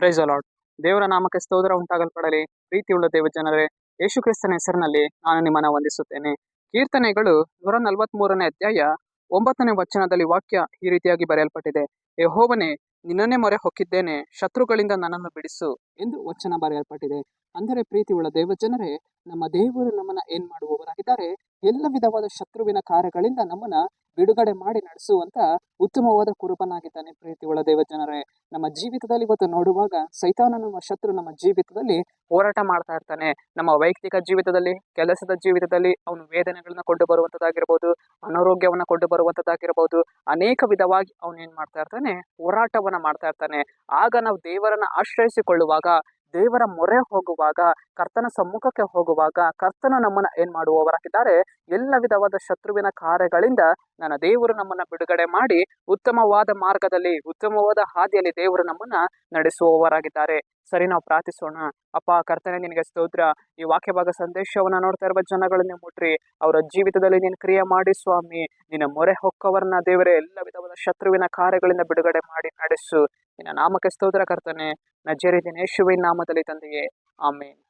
Price ಅಲಾಡ್ ದೇವರ ನಾಮಕ್ಕೆ ಸ್ತೋತ್ರ ಉಂಟಾಗಲ್ಪಡಲಿ. ಪ್ರೀತಿಯುಳ್ಳ ದೇವ ಜನರೇ ಯೇಸು ಕ್ರಿಸ್ತನ ಹೆಸರಿನಲ್ಲಿ ನಾನು ನಿಮ್ಮನ್ನು ವಂದಿಸುತ್ತೇನೆ. ಕೀರ್ತನೆಗಳು ನೂರ ನಲವತ್ಮೂರನೇ ಅಧ್ಯಾಯ ಒಂಬತ್ತನೇ ವಚನದಲ್ಲಿ ವಾಕ್ಯ ಈ ರೀತಿಯಾಗಿ ಬರೆಯಲ್ಪಟ್ಟಿದೆ. ಯೆಹೋವನೇ, ನಿನ್ನನ್ನೇ ಮೊರೆ ಹೊಕ್ಕಿದ್ದೇನೆ. ಶತ್ರುಗಳಿಂದ ನನ್ನನ್ನು ಬಿಡಿಸು ಎಂದು ವಚನ ಬರೆಯಲ್ಪಟ್ಟಿದೆ. ಅಂದರೆ ಪ್ರೀತಿಯುಳ್ಳ ದೇವ ಜನರೇ, ನಮ್ಮ ದೇವರು ನಮ್ಮನ್ನ ಏನ್ ಮಾಡುವವರಾಗಿದ್ದಾರೆ? ಎಲ್ಲ ವಿಧವಾದ ಶತ್ರುವಿನ ಕಾರ್ಯಗಳಿಂದ ನಮ್ಮನ್ನ ಬಿಡುಗಡೆ ಮಾಡಿ ನಡೆಸುವಂತ ಉತ್ತಮವಾದ ಕುರುಬನಾಗಿದ್ದಾನೆ ಪ್ರೀತಿಯುಳ್ಳ ದೇವ ಜನರೇ. ನಮ್ಮ ಜೀವಿತದಲ್ಲಿ ಇವತ್ತು ನೋಡುವಾಗ ಸೈತಾನ ನಮ್ಮ ಶತ್ರು ನಮ್ಮ ಜೀವಿತದಲ್ಲಿ ಹೋರಾಟ ಮಾಡ್ತಾ ಇರ್ತಾನೆ. ನಮ್ಮ ವೈಯಕ್ತಿಕ ಜೀವಿತದಲ್ಲಿ, ಕೆಲಸದ ಜೀವಿತದಲ್ಲಿ ಅವನು ವೇದನೆಗಳನ್ನ ಕೊಂಡು ಬರುವಂತದ್ದಾಗಿರ್ಬೋದು, ಅನಾರೋಗ್ಯವನ್ನ ಕೊಂಡು ಬರುವಂತದ್ದಾಗಿರ್ಬೋದು, ಅನೇಕ ವಿಧವಾಗಿ ಅವನು ಏನು ಮಾಡ್ತಾ ಇರ್ತಾನೆ, ಹೋರಾಟವನ್ನ ಮಾಡ್ತಾ ಇರ್ತಾನೆ. ಆಗ ನಾವು ದೇವರನ್ನ ಆಶ್ರಯಿಸಿಕೊಳ್ಳುವಾಗ ದೇವರ ಮೊರೆ ಹೋಗುವಾಗ, ಕರ್ತನ ಸಮ್ಮುಖಕ್ಕೆ ಹೋಗುವಾಗ ಕರ್ತನ ನಮ್ಮನ್ನು ಏನು ಮಾಡುವವರಾಗಿದ್ದಾರೆ? ಎಲ್ಲ ವಿಧವಾದ ಶತ್ರುವಿನ ಕಾರ್ಯಗಳಿಂದ ನನ್ನ ದೇವರು ನಮ್ಮನ್ನ ಬಿಡುಗಡೆ ಮಾಡಿ ಉತ್ತಮವಾದ ಮಾರ್ಗದಲ್ಲಿ, ಉತ್ತಮವಾದ ಹಾದಿಯಲ್ಲಿ ದೇವರು ನಮ್ಮನ್ನ ನಡೆಸುವವರಾಗಿದ್ದಾರೆ. ಸರಿ, ನಾವು ಪ್ರಾರ್ಥಿಸೋಣ. ಅಪ್ಪ, ಕರ್ತನೆ, ನಿನಗೆ ಸ್ತೋತ್ರ. ಈ ವಾಕ್ಯ ಭಾಗ ಸಂದೇಶವನ್ನ ನೋಡ್ತಾ ಇರುವ ಜನಗಳನ್ನೇ ಮುಟ್ರಿ. ಅವರ ಜೀವಿತದಲ್ಲಿ ನೀನು ಕ್ರಿಯೆ ಮಾಡಿ ಸ್ವಾಮಿ. ನಿನ್ನ ಮೊರೆ ಹೊಕ್ಕವರನ್ನ ದೇವರೇ, ಎಲ್ಲ ವಿಧವಾದ ಶತ್ರುವಿನ ಕಾರ್ಯಗಳಿಂದ ಬಿಡುಗಡೆ ಮಾಡಿ ನಡೆಸು. ನಿನ್ನ ನಾಮಕ್ಕೆ ಸ್ತೋತ್ರ ಕರ್ತನೆ. ನಜ್ಜರಿದ್ದೇನೆ ನಾಮದಲ್ಲಿ ತಂದೆಯೇ. ಆಮೇನ್.